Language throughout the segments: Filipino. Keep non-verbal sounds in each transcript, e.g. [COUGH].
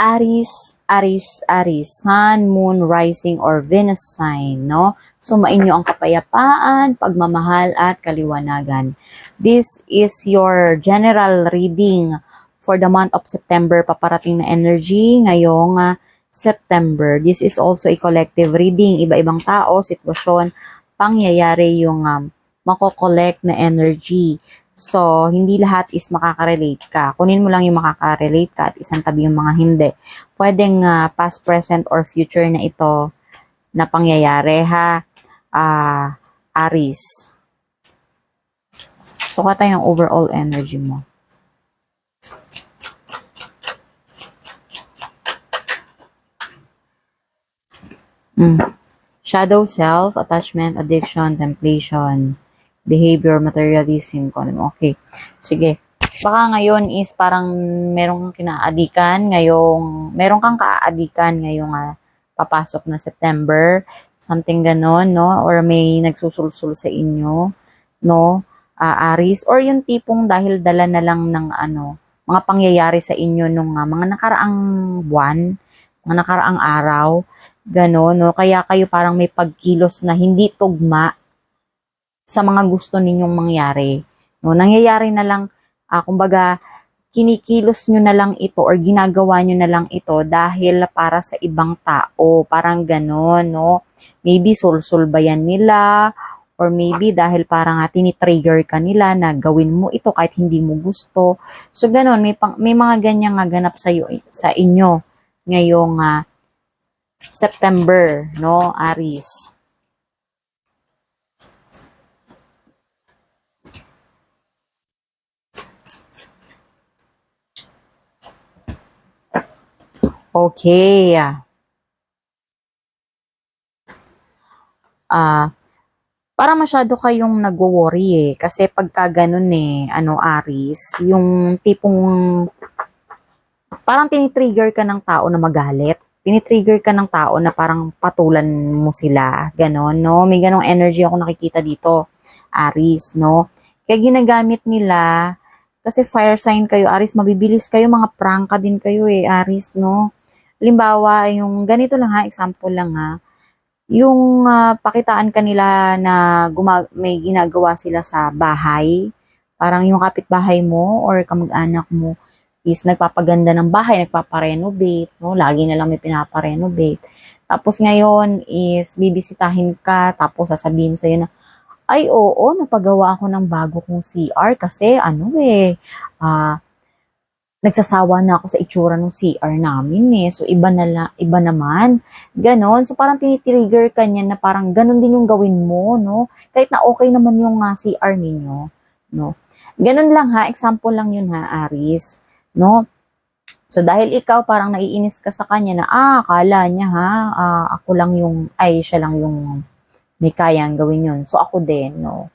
Aris, Aris, Aris, Sun, Moon, Rising, or Venus sign, no? Sumain nyo ang kapayapaan, pagmamahal, at kaliwanagan. This is your general reading for the month of September. Paparating na energy ngayong ah, September. This is also a collective reading. Iba-ibang tao, sitwasyon, pangyayari yung um, mako-collect na energy. So, hindi lahat is makaka-relate ka. Kunin mo lang yung makaka-relate ka at isang tabi yung mga hindi. Pwedeng ah, past, present, or future na ito na pangyayari ha. Ah, Aris. Suka tayo ng overall energy mo. Mm. Shadow self, attachment, addiction, temptation, behavior, materialism, kung ano. Okay. Sige. Baka ngayon is parang merong kang kinaadikan, ngayong, meron kang kaadikan ngayong ah, papasok na September, something ganon, no? Or may nagsusulsul sa inyo, no? Ah, Aris, or yung tipong dahil dala na lang ng ano, mga pangyayari sa inyo nung ah, mga nakaraang buwan, mga nakaraang araw, gano'n, no? Kaya kayo parang may pagkilos na hindi tugma sa mga gusto ninyong mangyari. No? Nangyayari na lang, ah, kumbaga, kinikilos nyo na lang ito or ginagawa nyo na lang ito dahil para sa ibang tao. Parang gano'n, no? Maybe sulsul ba yan nila or maybe dahil parang nga tinitrigger ka nila na gawin mo ito kahit hindi mo gusto. So, gano'n, may, pang, may mga ganyan nga ganap sa, sa inyo ngayong ah, September, no, Aris. Okay. Ah, para masyado kayong nagwo-worry eh. Kasi pagka ganun eh, ano, Aris, yung tipong parang tinitrigger ka ng tao na magalit. Tinitrigger ka ng tao na parang patulan mo sila. Ganon, no? May ganong energy ako nakikita dito, Aris, no? Kaya ginagamit nila, kasi fire sign kayo, Aris, mabibilis kayo, mga prangka din kayo eh, Aris, no? Halimbawa, yung ganito lang ha, example lang ha, yung ah, pakitaan kanila na guma- may ginagawa sila sa bahay, parang yung kapitbahay mo or kamag-anak mo is nagpapaganda ng bahay, nagpaparenovate, no? Lagi na lang may pinaparenovate. Tapos ngayon is bibisitahin ka, tapos sasabihin sa'yo na, ay oo, napagawa ako ng bago kong CR kasi ano eh, ah, nagsasawa na ako sa itsura ng CR namin eh. So, iba na la- iba naman. Ganon. So, parang tinitrigger ka niya na parang ganon din yung gawin mo, no? Kahit na okay naman yung ah, CR ninyo, no? Ganon lang ha. Example lang yun ha, Aris. No? So, dahil ikaw parang naiinis ka sa kanya na, ah, akala niya ha, ah, ako lang yung, ay, siya lang yung may kayang gawin yun. So, ako din, no?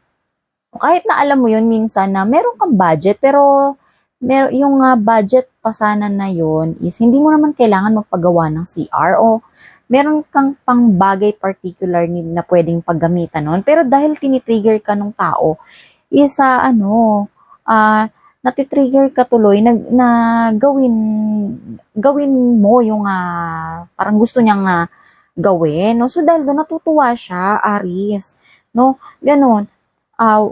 Kahit na alam mo yun, minsan na meron kang budget, pero mer yung ah, budget pa sana na yun is hindi mo naman kailangan magpagawa ng CR o meron kang pang bagay particular na pwedeng paggamitan nun. Pero dahil tinitrigger ka ng tao, is ah, ano, ah, natitrigger ka tuloy na, na gawin, gawin mo yung ah, parang gusto niyang ah, gawin. No? So dahil doon natutuwa siya, Aris. No? Ganon. Ah,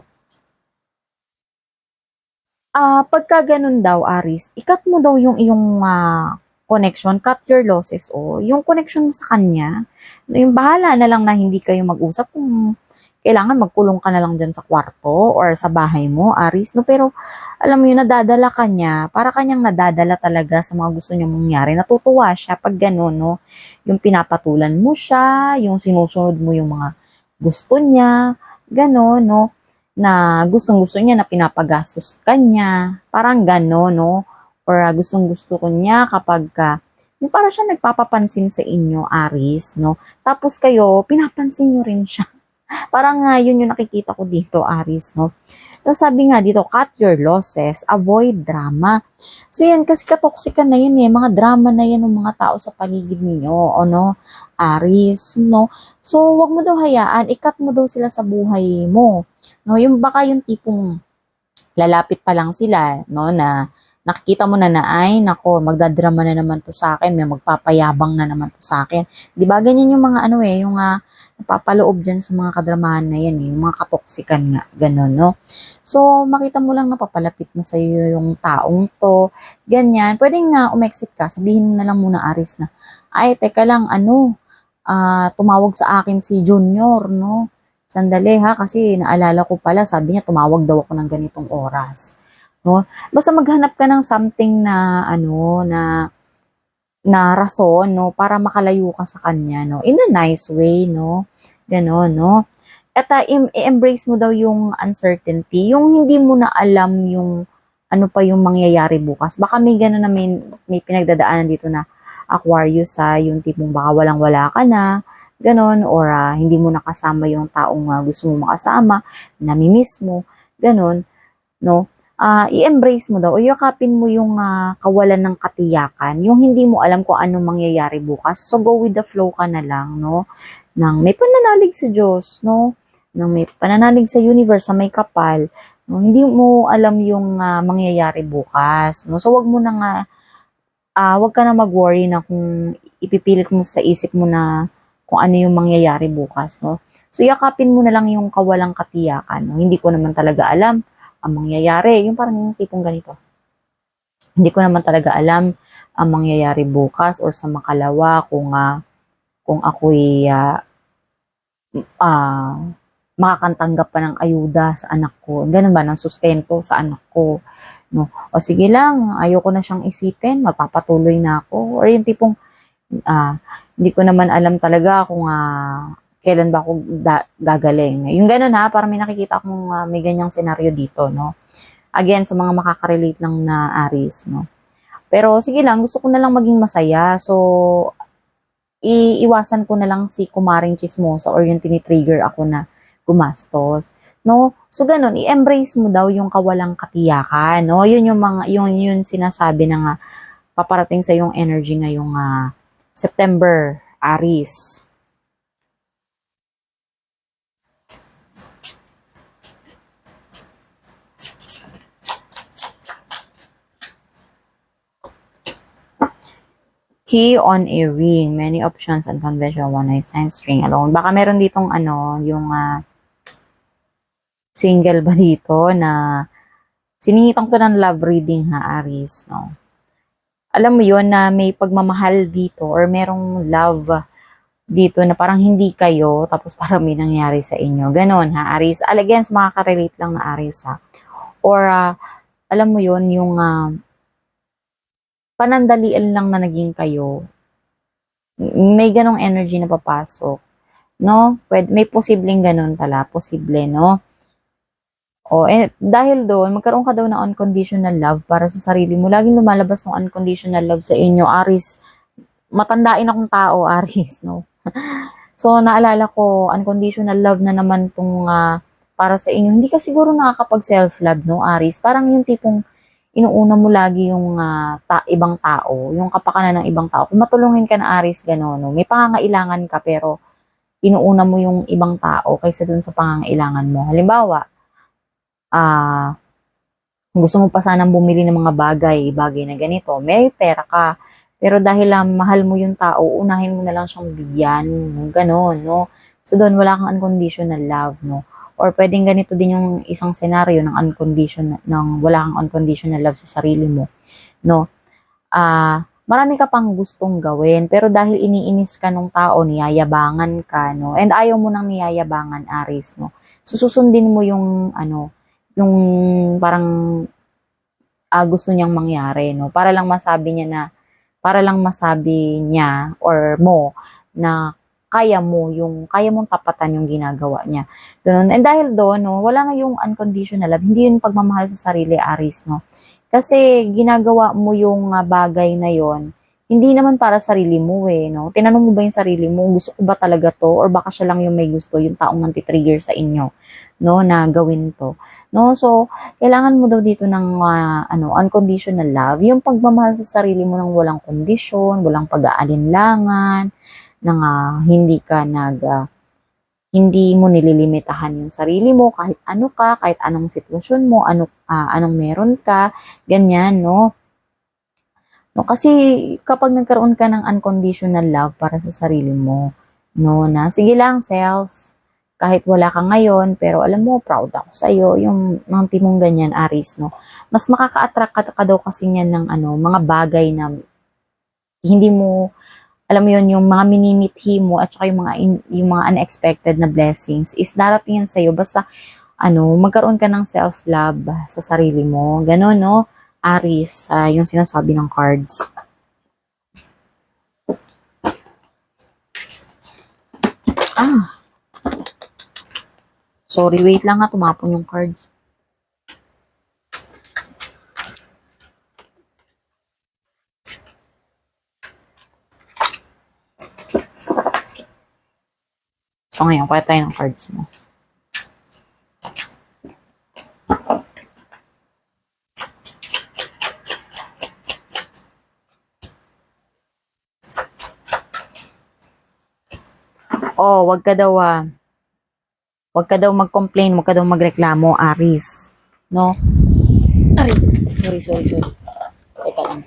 Ah, pagka ganun daw, Aris, ikat mo daw yung iyong ah, connection, cut your losses o yung connection mo sa kanya. Yung bahala na lang na hindi kayo mag-usap kung kailangan magkulong ka na lang dyan sa kwarto or sa bahay mo, Aris. No? Pero alam mo yun, nadadala ka niya, para kanyang nadadala talaga sa mga gusto niya mangyari. Natutuwa siya pag gano'n, no? Yung pinapatulan mo siya, yung sinusunod mo yung mga gusto niya, gano'n, no? Na gustong-gusto niya na pinapagastos kanya. Parang gano'n, no? Or uh, gustong-gusto ko niya kapag ka, yung para siya nagpapapansin sa inyo, Aris, no? Tapos kayo, pinapansin niyo rin siya. [LAUGHS] Parang nga, yun yung nakikita ko dito, Aris, no? So, sabi nga dito, cut your losses, avoid drama. So, yan, kasi katoksikan na yan eh. Mga drama na yan ng mga tao sa paligid ninyo, o no? Aris, no? So, wag mo daw hayaan, ikat mo daw sila sa buhay mo. No, yung baka yung tipong lalapit pa lang sila, no, na nakikita mo na na, ay, nako, magdadrama na naman to sa akin, may magpapayabang na naman to sa akin. Di ba, ganyan yung mga ano eh, yung uh, napapaloob dyan sa mga kadramahan na yan eh, yung mga katoksikan nga, ganun, no? So, makita mo lang napapalapit na sa'yo yung taong to, ganyan, pwedeng nga umexit ka, sabihin na lang muna, Aris, na, ay, teka lang, ano, ah, tumawag sa akin si Junior, no? Sandali ha, kasi naalala ko pala, sabi niya, tumawag daw ako ng ganitong oras no? Basta maghanap ka ng something na ano na na rason, no, para makalayo ka sa kanya, no, in a nice way, no, ganon, no. At uh, i-embrace mo daw yung uncertainty, yung hindi mo na alam yung ano pa yung mangyayari bukas. Baka may gano'n na may, may pinagdadaanan dito na Aquarius sa yung tipong baka walang-wala ka na, ganon, or uh, hindi mo nakasama yung taong uh, gusto mo makasama, namimiss mo, ganon, no? Uh, i-embrace mo daw o yakapin mo yung uh, kawalan ng katiyakan, yung hindi mo alam kung ano mangyayari bukas. So go with the flow ka na lang, no? Nang may pananalig sa Diyos, no? Nang may pananalig sa universe, sa may kapal, no? Hindi mo alam yung uh, mangyayari bukas, no? So wag mo na nga uh, wag ka na mag-worry na kung ipipilit mo sa isip mo na kung ano yung mangyayari bukas, no? So, yakapin mo na lang yung kawalang katiyakan. No? Hindi ko naman talaga alam ang mangyayari. Yung parang yung tipong ganito. Hindi ko naman talaga alam ang mangyayari bukas or sa makalawa kung uh, kung ako'y uh, uh, makakantanggap pa ng ayuda sa anak ko. Ganun ba, ng sustento sa anak ko. No? O sige lang, ayoko na siyang isipin, magpapatuloy na ako. Or yung tipong, uh, hindi ko naman alam talaga kung uh, kailan ba ako da- gagaling. Yung ganun ha, para may nakikita akong uh, may ganyang senaryo dito, no. Again, sa mga makaka-relate lang na Aris, no. Pero sige lang, gusto ko na lang maging masaya. So, iiwasan ko na lang si kumaring chismosa or yung tinitrigger ako na gumastos. No? So, ganun, i-embrace mo daw yung kawalang katiyakan. No? Yun yung mga, yun, yun sinasabi na nga, paparating sa yung energy ngayong uh, September, Aris. Key on a ring, many options, unconventional one night stand, string alone. Baka meron ditong ano, yung uh, single ba dito na siningitan ko ng love reading ha, Aris, no? Alam mo yon na may pagmamahal dito or merong love dito na parang hindi kayo tapos parang may nangyari sa inyo. Ganon ha, Aris. Again, makaka-relate lang na Aris ha. Or uh, alam mo yon yung uh, panandalian lang na naging kayo, may ganong energy na papasok. No? Pwede, may posibleng ganun pala. Posible, no? O, eh, dahil doon, magkaroon ka daw ng unconditional love para sa sarili mo. Laging lumalabas ng unconditional love sa inyo. Aris, matandain akong tao, [LAUGHS] Aris, no? [LAUGHS] so, naalala ko, unconditional love na naman tong uh, para sa inyo. Hindi ka siguro nakakapag self-love, no, Aris? Parang yung tipong inuuna mo lagi yung uh, ta- ibang tao, yung kapakanan ng ibang tao. Kung matulungin ka na Aris, gano'n, no? may pangangailangan ka pero inuuna mo yung ibang tao kaysa dun sa pangangailangan mo. Halimbawa, ah, uh, gusto mo pa sanang bumili ng mga bagay, bagay na ganito, may pera ka, pero dahil lang mahal mo yung tao, unahin mo na lang siyang bigyan, gano'n, no? So doon wala kang unconditional love, no? Or pwedeng ganito din yung isang senaryo ng unconditional, ng wala kang unconditional love sa sarili mo. No? Ah, uh, marami ka pang gustong gawin, pero dahil iniinis ka nung tao, niyayabangan ka, no? And ayaw mo nang niyayabangan, Aris, no? Susundin mo yung, ano, yung parang uh, gusto niyang mangyari, no? Para lang masabi niya na, para lang masabi niya or mo na kaya mo yung kaya mong tapatan yung ginagawa niya. Ganun. And dahil doon, no, wala nga yung unconditional love, hindi yun pagmamahal sa sarili, Aris, no. Kasi ginagawa mo yung uh, bagay na yon hindi naman para sarili mo eh, no? Tinanong mo ba yung sarili mo, gusto ko ba talaga to? Or baka siya lang yung may gusto, yung taong nantitrigger sa inyo, no? Na gawin to. No? So, kailangan mo daw dito ng uh, ano, unconditional love. Yung pagmamahal sa sarili mo ng walang kondisyon, walang pag-aalinlangan, nang uh, hindi ka nag uh, hindi mo nililimitahan yung sarili mo kahit ano ka, kahit anong sitwasyon mo, ano, ah, anong meron ka, ganyan, no? No, kasi kapag nagkaroon ka ng unconditional love para sa sarili mo, no, na sige lang, self, kahit wala ka ngayon, pero alam mo, proud ako sa iyo, yung mga timong ganyan, Aris, no? Mas makaka-attract ka, ka daw kasi niyan ng ano, mga bagay na hindi mo alam mo yun, yung mga minimithi mo at saka yung mga, in- yung mga unexpected na blessings is darating yan sa'yo. Basta, ano, magkaroon ka ng self-love sa sarili mo. Ganon, no? Aris, ah, yung sinasabi ng cards. Ah. Sorry, wait lang ha. Tumapon yung cards. So ngayon, kuha tayo ng cards mo. Oh, wag ka daw ah. Wag ka daw mag-complain, wag ka daw magreklamo, Aris. No? Aris. Sorry, sorry, sorry. Teka lang.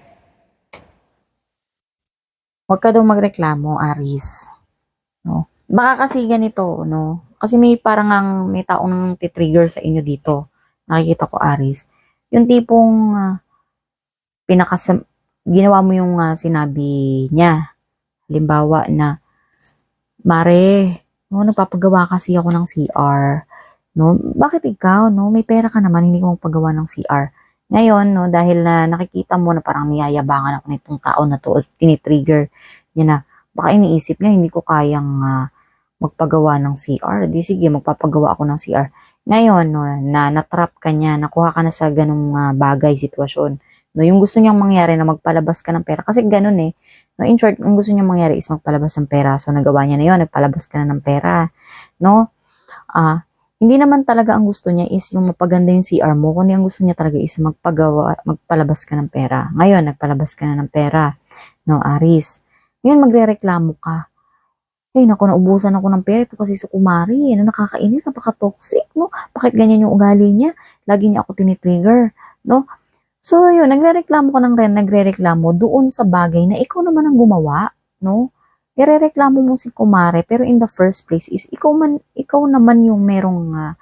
Wag ka daw magreklamo, Aris. No? Baka kasi ganito, no? Kasi may parang ang may taong titrigger sa inyo dito. Nakikita ko, Aris. Yung tipong uh, pinakas ginawa mo yung ah, sinabi niya. Halimbawa na, Mare, no, nagpapagawa kasi ako ng CR. No, bakit ikaw, no? May pera ka naman, hindi ka magpagawa ng CR. Ngayon, no, dahil na nakikita mo na parang niyayabangan ako nitong tao na to, tinitrigger niya na, baka iniisip niya, hindi ko kayang ah, magpagawa ng CR. Di sige, magpapagawa ako ng CR. Ngayon, no, na natrap ka niya, nakuha ka na sa ganung ah, bagay, sitwasyon. No, yung gusto niyang mangyari na magpalabas ka ng pera. Kasi ganun eh. No, in short, ang gusto niyang mangyari is magpalabas ng pera. So, nagawa niya na yun, nagpalabas ka na ng pera. No? Ah, hindi naman talaga ang gusto niya is yung mapaganda yung CR mo, kundi ang gusto niya talaga is magpagawa, magpalabas ka ng pera. Ngayon, nagpalabas ka na ng pera. No, Aris. Ngayon, magre-reklamo ka. Ay, naku, naubusan ako ng pera. Ito kasi sukumari. Ano, nakakainis, napaka-toxic, no? Bakit ganyan yung ugali niya? Lagi niya ako tinitrigger, no? So, yun, nagre-reklamo ka ng ren, nagre-reklamo doon sa bagay na ikaw naman ang gumawa, no? Irereklamo mo si kumare, pero in the first place is ikaw man ikaw naman yung merong ah,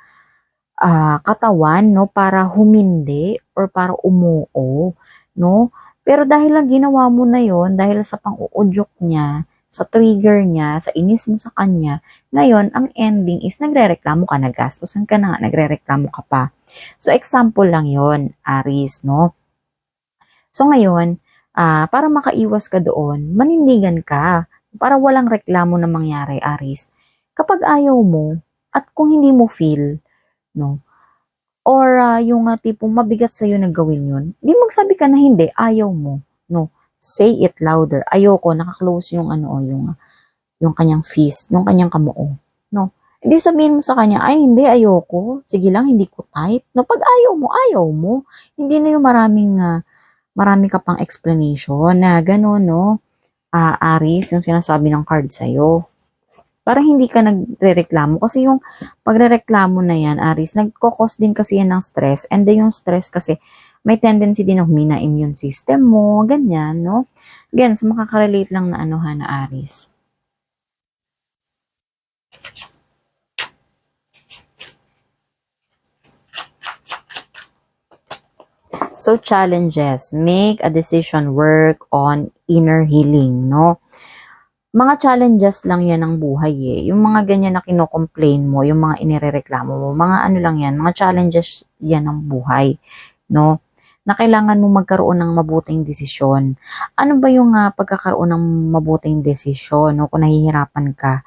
ah, katawan, no, para humindi or para umuo, no? Pero dahil lang ginawa mo na yon, dahil sa pang-uudyok niya, sa trigger niya, sa inis mo sa kanya, ngayon, ang ending is nagre-reklamo ka, naggastosan ka na nga, nagre-reklamo ka pa. So, example lang yon Aris, no? So, ngayon, ah, para makaiwas ka doon, manindigan ka para walang reklamo na mangyari, Aris. Kapag ayaw mo, at kung hindi mo feel, no, or ah, yung uh, tipong mabigat sa'yo na gawin yun, di magsabi ka na hindi, ayaw mo, no. Say it louder. Ayoko, nakaklose yung ano, yung, yung kanyang fist, yung kanyang kamoo, no. Hindi sabihin mo sa kanya, ay hindi, ayoko, sige lang, hindi ko type. No, pag ayaw mo, ayaw mo. Hindi na yung maraming, ah, marami ka pang explanation na gano'n, no ah, Aris, yung sinasabi ng card sa'yo. Para hindi ka nagre-reklamo. Kasi yung pagre-reklamo na yan, Aris, nagkokos din kasi yan ng stress. And then yung stress kasi, may tendency din na humina immune system mo, ganyan, no? Again, so makaka-relate lang na ano ha, na Aris. So, challenges. Make a decision, work on inner healing, no? Mga challenges lang yan ng buhay eh. Yung mga ganyan na kino-complain mo, yung mga inirereklamo mo, mga ano lang yan, mga challenges yan ng buhay, no? Na kailangan mo magkaroon ng mabuting desisyon. Ano ba yung uh, pagkakaroon ng mabuting desisyon, no? Kung nahihirapan ka,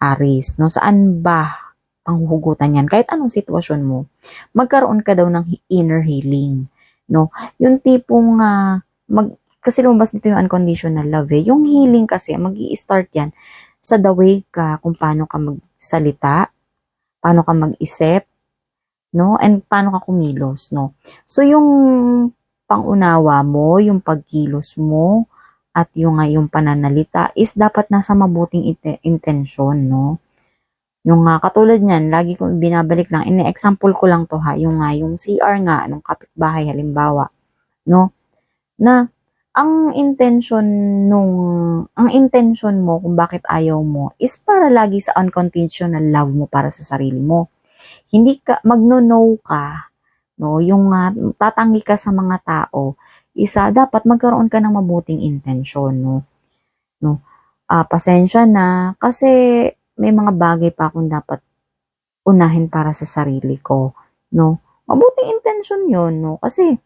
Aris, no? Saan ba panghuhugutan yan? Kahit anong sitwasyon mo, magkaroon ka daw ng inner healing no? Yung tipong uh, mag kasi lumabas dito yung unconditional love eh. Yung healing kasi, mag start yan sa the way ka kung paano ka magsalita, paano ka mag-isip, no? And paano ka kumilos, no? So, yung pangunawa mo, yung pagkilos mo, at yung, yung pananalita is dapat nasa mabuting intention, no? Yung nga, katulad niyan, lagi ko binabalik lang, ini-example ko lang to ha, yung nga, yung CR nga, nung kapitbahay, halimbawa, no? Na, ang intention nung, ang intention mo kung bakit ayaw mo is para lagi sa unconditional love mo para sa sarili mo. Hindi ka, magno-no ka, no? Yung nga, tatanggi ka sa mga tao, isa, dapat magkaroon ka ng mabuting intention, no? No? Ah, pasensya na, kasi may mga bagay pa akong dapat unahin para sa sarili ko, no? Mabuting intention yun, no? Kasi,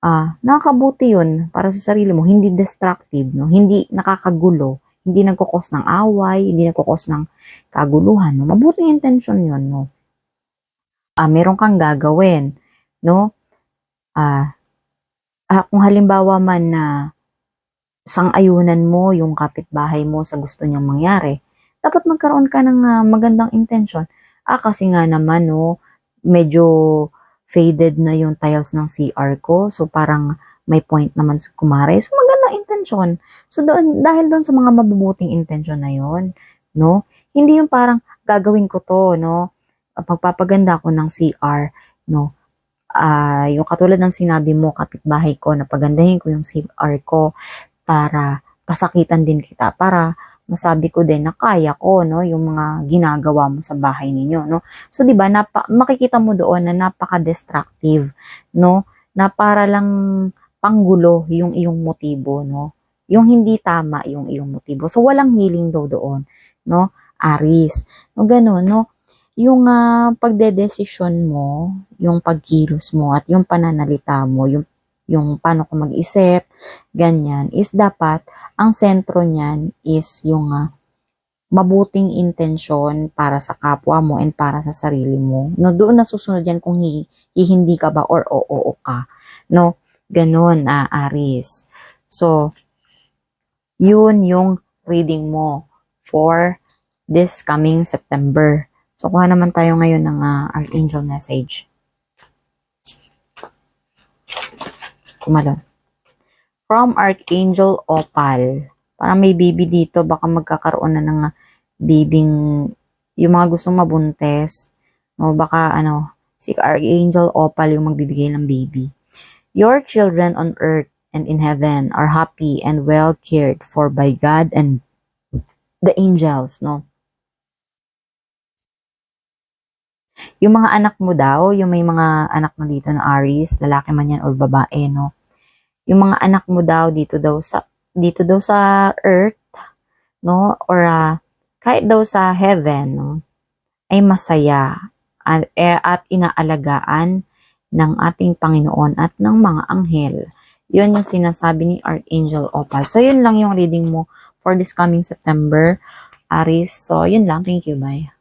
ah, nakakabuti yun para sa sarili mo, hindi destructive, no? Hindi nakakagulo, hindi nagkukos ng away, hindi nagkukos ng kaguluhan, no? Mabuting intention yun, no? Ah, meron kang gagawin, no? Ah, ah, kung halimbawa man na sang-ayunan mo yung kapitbahay mo sa gusto niyang mangyari, dapat magkaroon ka ng ah, magandang intention. Ah, kasi nga naman, no, medyo faded na yung tiles ng CR ko. So, parang may point naman kumare. So, magandang intention. So, doon, dahil doon sa mga mabubuting intention na yon no, hindi yung parang gagawin ko to, no, pagpapaganda ko ng CR, no, ah yung katulad ng sinabi mo, kapitbahay ko, na pagandahin ko yung CR ko para pasakitan din kita, para masabi ko din na kaya ko, no, yung mga ginagawa mo sa bahay ninyo, no. So, di ba, makikita mo doon na napaka-destructive, no, na para lang panggulo yung iyong motibo, no. Yung hindi tama yung iyong motibo. So, walang healing daw doon, no, Aris. No, ganun, no. Yung ah, pagdedesisyon mo, yung pagkilos mo, at yung pananalita mo, yung yung paano ka mag-isip, ganyan, is dapat, ang sentro niyan is yung ah, mabuting intensyon para sa kapwa mo and para sa sarili mo. No, doon nasusunod yan kung hi, hi- hindi ka ba or oo ka. No, ganun, ah, Aris. So, yun yung reading mo for this coming September. So, kuha naman tayo ngayon ng ah, Archangel message. Kumalon. From Archangel Opal. Parang may baby dito. Baka magkakaroon na ng ah, babing, yung mga gustong mabuntes. O baka ano, si Archangel Opal yung magbibigay ng baby. Your children on earth and in heaven are happy and well cared for by God and the angels, no? Yung mga anak mo daw, yung may mga anak na dito na Aries, lalaki man yan or babae, no? Yung mga anak mo daw dito daw sa dito daw sa earth, no? Or ah, kahit daw sa heaven, no? Ay masaya at, eh, at inaalagaan ng ating Panginoon at ng mga anghel. Yun yung sinasabi ni Archangel Opal. So, yun lang yung reading mo for this coming September, Aries. So, yun lang. Thank you. Bye.